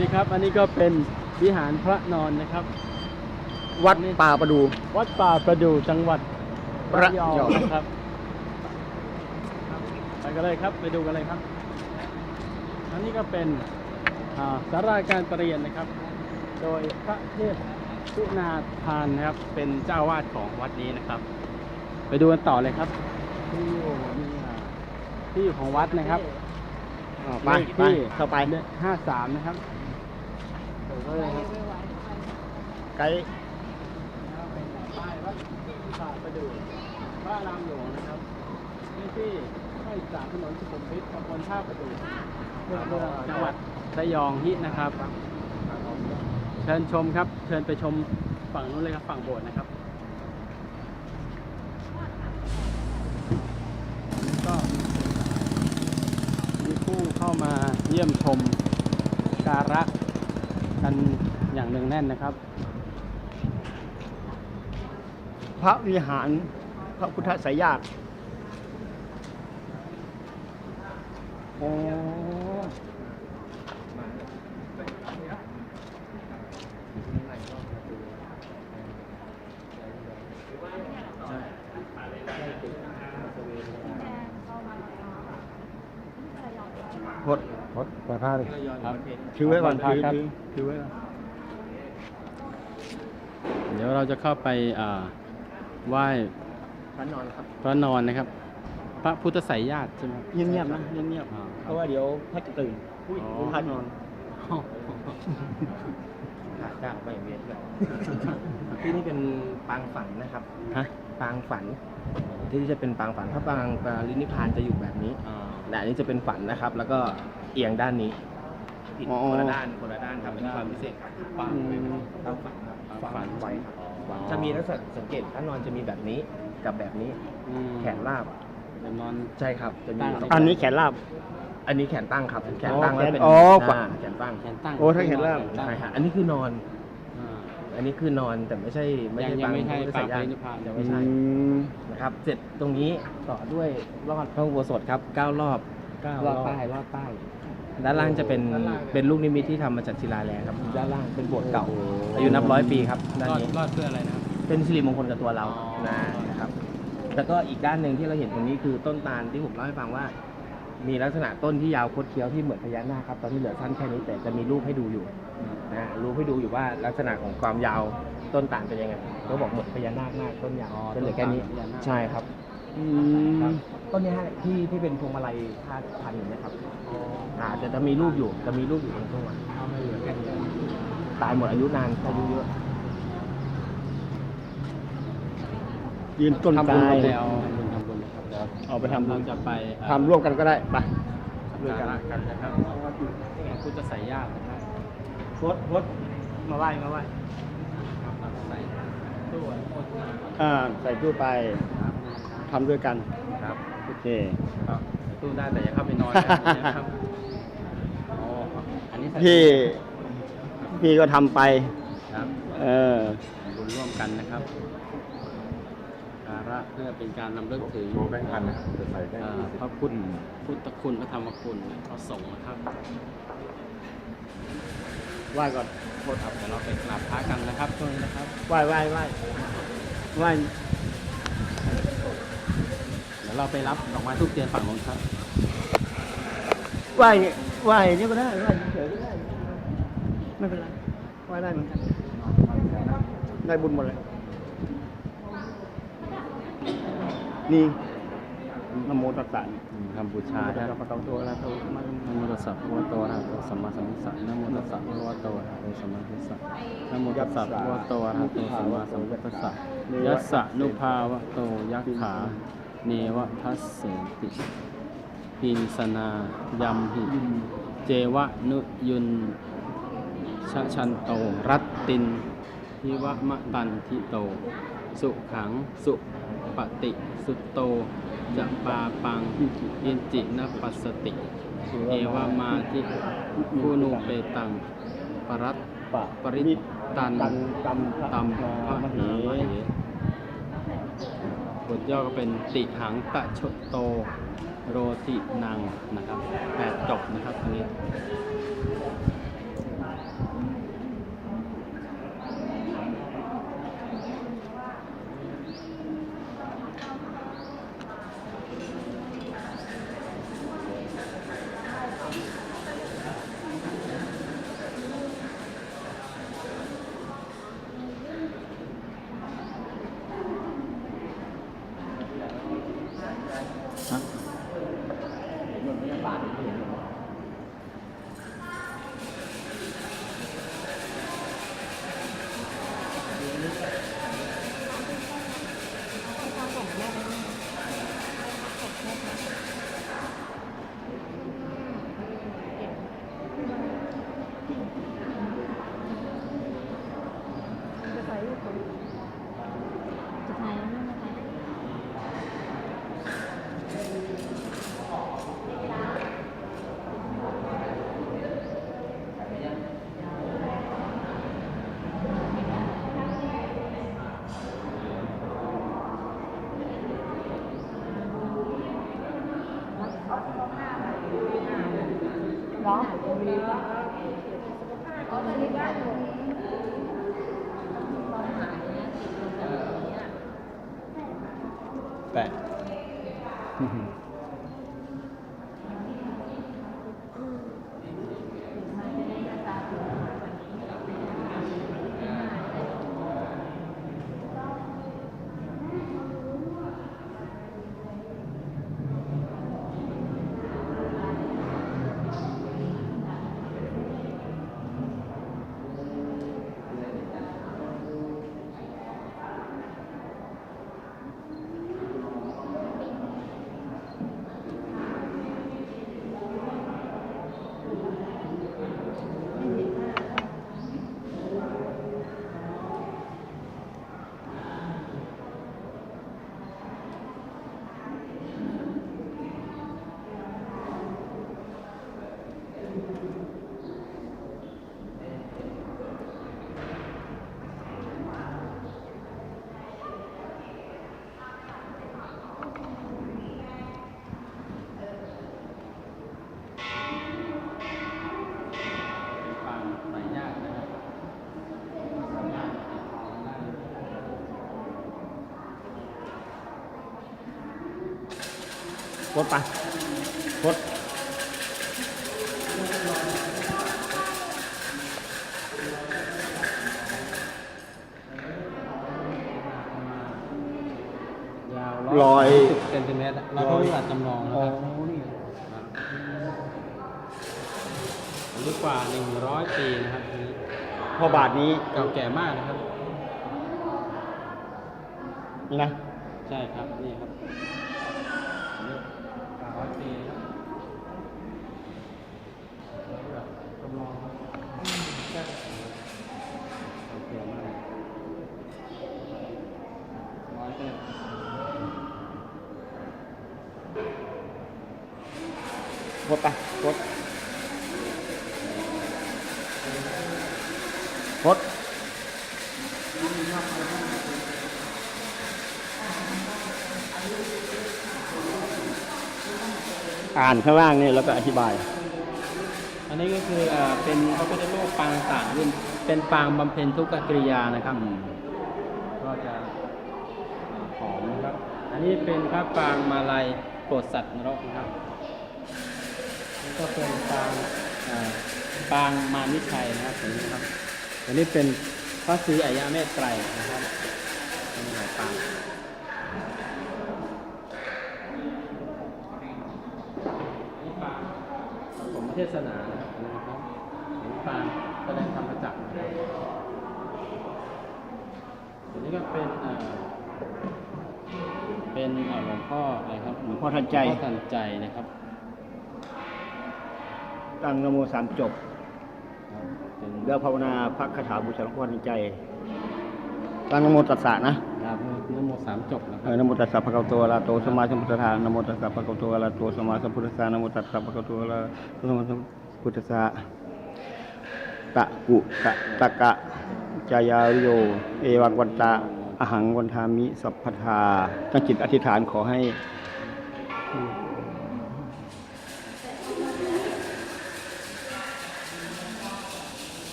บ้างพดต่อสวัสดีครับ อันนี้ก็เป็นวิหารพระนอนนะครับ วัดป่าประดู วัดป่าประดู่จังหวัดระยยอองงนะครับ ไปกันเลยครับ ไปดูกันเลยครับ อันนี้ก็เป็นอ่าสาราการประเรียนนะครับ โดยพระเทพสุนาทานนะครับ เป็นเจ้าวาดของวัดนี้นะครับ ไปดูกันต่อเลยครับ ที่อยู่นี่อ่าที่อยู่ของวัดนะครับอ่าไปเลขไปที่เข้าไปห้าสามนะครับเปิด ไกด์ป้ายวัดป่าประดู่พระรามหลวงนะครับเลขที่ห้าสามถนนสุขุมวิทตำบลท่าประดู่เมือจังหวัดระยองฮินะครับ เชิญชมครับ เชิญไปชมฝั่งนู้นเลยครับ ฝั่งโบสถ์นะครับก็มีผู้เข้ามาเยี่ยมชมการะ กันอย่างหนึ่งแน่นนะครับ พระวิหารพระพุทธสายญาติโอ้ พดพดปล่อยผ้าดิครับถือไว้ก่อนครับถือครับถือถือไว้ก่อนเดี๋ยวเราจะเข้าไปอ่าไหว้พระนอนครับพระนอนนะครับ พระพุทธไสยญาติใช่ไหมครับเงียบๆนะเงียบอ่าๆเพราะว่าเดี๋ยวพระจะตื่นอ๋อพระนอนขาจ้างไปเวทเลยที่นี่เป็นปางฝันนะครับฮะปางฝัน ที่นี่จะเป็นปางฝันถ้าปางปางลินิพพานจะอยู่แบบนี้ อ่าแต่อันนี้จะเป็นฝันนะครับ แล้วก็เอียงด้านนี้ผิดอ๋อคนละด้านคนละด้านครับเป็นความพิเศษครับปางอืมปางฝันครับปางฝันไว้ครับอ๋อจะมีลักษณะสังเกตถ้านอนจะมีแบบนี้กับแบบนี้อืมแขนราบเดี๋ยวนอนใช่ครับจะมีตั้งสงอันนี้แขนลาบ อันนี้แขนตั้งครับ แขนอ๋อตั้งแล้วเป็นแขนอ๋อฝันาแขนตั้ง แขนตั้งโอ้ถ้าแขนล่างใช่ฮะอันนี้คือนอน อ่าอันนี้คือนอนแต่ไม่ใช่ไม่ยัใช่งยังไม่ใช่พุทธสยญปางปรินิพพานยังไม่ใช่อืมนะครับ เสร็จตรงนี้ต่อด้วยรอดพระอุโบสถครับเก้ารอบเก้ารรออดบป้ายรอดป้ายด้านล่างจะเป็นด้านล่าง เป็นลูกนิมิตที่ทำมาจากศิลาแรงครับด้านล่างเป็นโบสถ์เก่าโอ้โหอายุนับร้อยปีครับด้านรอดนี้รอดเพื่ออะไรนะครับ เป็นสิริมงคลกับตัวเราอ๋อ นะนะครับ แล้วก็อีกด้านหนึ่งที่เราเห็นตรงนี้คือต้นตาลที่ผมเล่าให้ฟังว่า มีลักษณะต้นที่ยาวคดเคี้ยวที่เหมือนพญานาคครับตอนนี้เหลือสั้นแค่นี้แต่จะมีรูปให้ดูอยู่นะรูปให้ดูอยู่ว่าลักษณะของความยาวต้นตาลเป็นยังไงเขาบอกเหมือนพญานาคมากต้นยาวอ๋อจะเหลือแค่นี้ต้นตาลพญานาคใช่ครับอืครับมต้นเนี้ยฮะที่ที่เป็นพวงมาลัยคาดพันอยู่นะครับอ่าจะจะมีรูปอยู่จะมีรูปอยู่ตรงต้นเอาไม่เหลือแค่นี้ตายหมดอายุนานอายุเยอะยืนต้นทำบุญตายแล้ว เดี๋ยวเอาไปทำบุเราญจะไปเอ่อทำร่วมกันก็ได้ไปสักการะกันนะครับพระพุทธไสยญาตินะครับพดพดมาไหว้มาไหว้ครับเราใส่ตู้อนุโมทนาอ่าใส่ตู้ไปครับทำด้วยกัน ครับ โอเค ครับใส่ตู้ได้แต่อย่าเข้าไปนอนกันนะครับอ๋ออันนี้ใส่พี่ พี่ก็ทำไป ครับเออ บุญร่วมกันนะครับการะเพื่อเป็นการนำเลิกถึงแบงค์พันนะจะใส่ได้อ่าพระพุทธพุทธคุณพระธรรมคุณและพระสงฆ์นะครับไหว้ก่อนโทษครับเดี๋ยวเราไปกราบพระกันนะครับช่วงนี้นะครับ ไหว้ไหว้ไหว้ไหว้เดี๋ยวเราไปรับดอกไม้ทุกเทียนฝั่งโน้นครับ ไหว้ไหว้นี่ก็ได้ไหว้เฉยๆก็ได้ไม่เป็นไรไหว้ได้เหมือนกันได้บุญหมดเลย นี่นโมตัสสะนี่ทำบูชานะนะคครัรับบประตูตัวแล้วตัวมานโมตัสสะภะคะวะโตอะระหะโตสัมมาสัมพุทธัสสะนโมตัสสะภะคะวะโตอะระหะโตสัมมาสัมพุทธัสสะนโมตัสสะภะคะวะโตอะระหะโตสัมมาสัมพุทธัสสะยัสสะนุภาวะโตยักขาเนวทัสเสติปินสนายัมหิ เจวะนุยุนชะชันโต รัตตินทิวะมะตันทิโต สุขังสุ ปฏิสุตโตจะปาปังยินจินปัสสติ เอวามาทิคูนูเปตัง ปรัตปะปริตตันตัมตัมพระหเหบทย่อก็เป็นติหังตะชดโต โรตินังนะครับแปดจบนะครับอันนี้ ฮะ แปะ เป็นปางใส่ยากนะครับสามารถติดต่อกันได้ โคตรไปโคตรยาวร้อยสิบเซนติเมตรเราก็รูปแบบจำลองนะอ๋อครับนี่อายุกว่าหนึ่งร้อยปีนะครับอันนี้พอบาทนี้เก่าแก่มากนะครับ นี่นะ ใช่ครับ นี่ครับอายุกว่าร้อยปีครับแบบจำลองครับใช่เก่าแก่มากร้อยปี โคตรไปโคตรโคตรอ่านข้างล่างนี่แล้วก็อธิบาย อันนี้ก็คือเอ่อเป็นพระพุทธรูปปางต่างรุ่นเป็นปางบำเพ็ญทุกขกิริยานะครับ ก็จะเอ่อหอมนะครับ อันนี้เป็นพระปางมาลัยโปรดสัตว์นรกนะครับนี่ ก็เป็นปางปางมานิชัยนะครับตัวนี้นะครับตัวนี้เป็นพระศรีอายาเมตไตรนะครับเป็นหลายปางนี่ปางผมเทศนานะครับอันนี้นะครับเห็นปางแสดงธรรมจักรนะครับตัวนี้ก็เป็นเป็นหลวงพ่ออะไรครับหลวงพ่อทันใจทันใจนะครับ ตั้งนโมสามจบเป็นแล้วภาวนาพระคาถาบูชาหลวงพ่อทันใจ ตั้งนโมตัสสะนะครับนโมสามจบนะคเอรับอนโมตัสสะภะคะวะโตอะระหะโตสัมมาสัมพุทธัสสะนโมตัสสะภะคะวะโตอะระหะโตสัมมาสัมพุทธัสสะนโมตัสสะภะคะวะโตอะระหะโตสัมมาสัมพุทธัสสะตะกุตะตะกะจายาริโย เอวังวันตะอหังวันทามิสัพพทาตั้งจิตอธิษฐานขอให้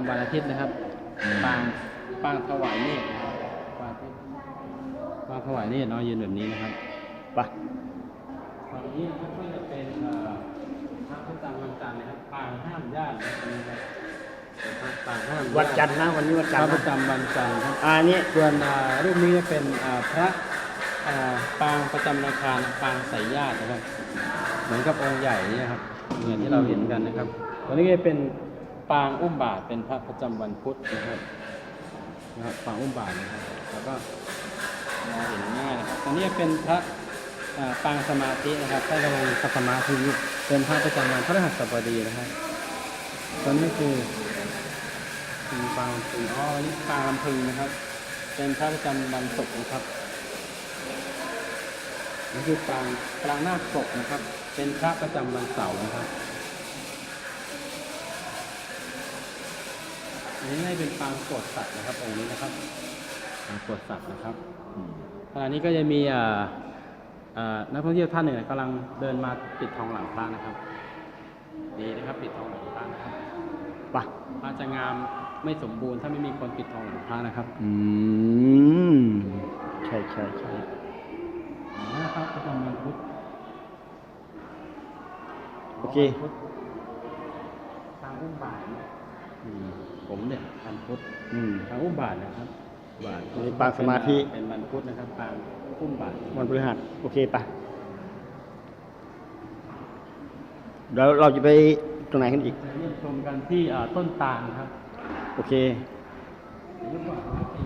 ำวันอาทิตย์นะครับ ปางปางถวายเนตรนะครับปางที่ปางถวายเนตรเนาะยืนแบบนี้นะครับไปฝั่งนี้นะครับก็จะเป็นเอ่อพระประจำวันจันทร์นะครับปางห้ามญาตินะครับปางห้ามญาติวันจันทร์นะวันนี้วันพจันระทร์ประนะจำวันจันทร์ครับอ่านี่ส่วนอ่ารูปนี้จะเป็นอ่าพระอ่าปางประจำนาคารปางสายญาตินะครับ เหมือนกับองค์ใหญ่เนี่ยครับเหมือนที่เราเห็นกันนะครับตัวนี้ก็จะเป็น ปางอุ้มบาทเป็นพระประจำวันพุธนะครับนะครับปางอุ้มบาทนะครับแล้วก็มองเห็นง่ายนะครับตัวนี้เป็นพระปางสมาธินะครับใต้กำลังสมาธิเป็นพระประจำวันพระรหัสบดีนะครับตัวนี้คือเป็นปางพึงอ๋อนี่ปางลำพึงนะครับ เป็นพระประจำวันศุกร์นะครับนี่คือปางปางนาคปกนะครับ เป็นพระประจำวันเสาร์นะครับ อันนี้ให้เป็นปางโกดสัตว์นะครับองค์นี้นะครับปางโกดสัตว์นะครับขณะนี้ก็จะมีอ่าอ่านักท่องเที่ยวท่านหนึ่งกำลังเดินมาปิดทองหลังพระนะครับ ดีนะครับปิดทองหลังพระนะครับไปพระจะงามไม่สมบูรณ์ถ้าไม่มีคนปิดทองหลังพระนะครับ อืมใช่ใช่ใช่นี่นะครับประจำวันพุธโอเควันพุธทางอุ้มบาทนะอืม ผมเนี่ยวันพุธอืมทางอุ้มบาทนะครับ บาทอันนี้ปางสมาธิ เป็นวันพุธนะครับปางอุ้มบาทวันพฤหัสโอเคไปเดี๋ยวเราจะไปตรงไหนกันอีกจะเรียนชมกันที่อ่าต้นตาลครับ โอเคอายุกว่าร้อยปี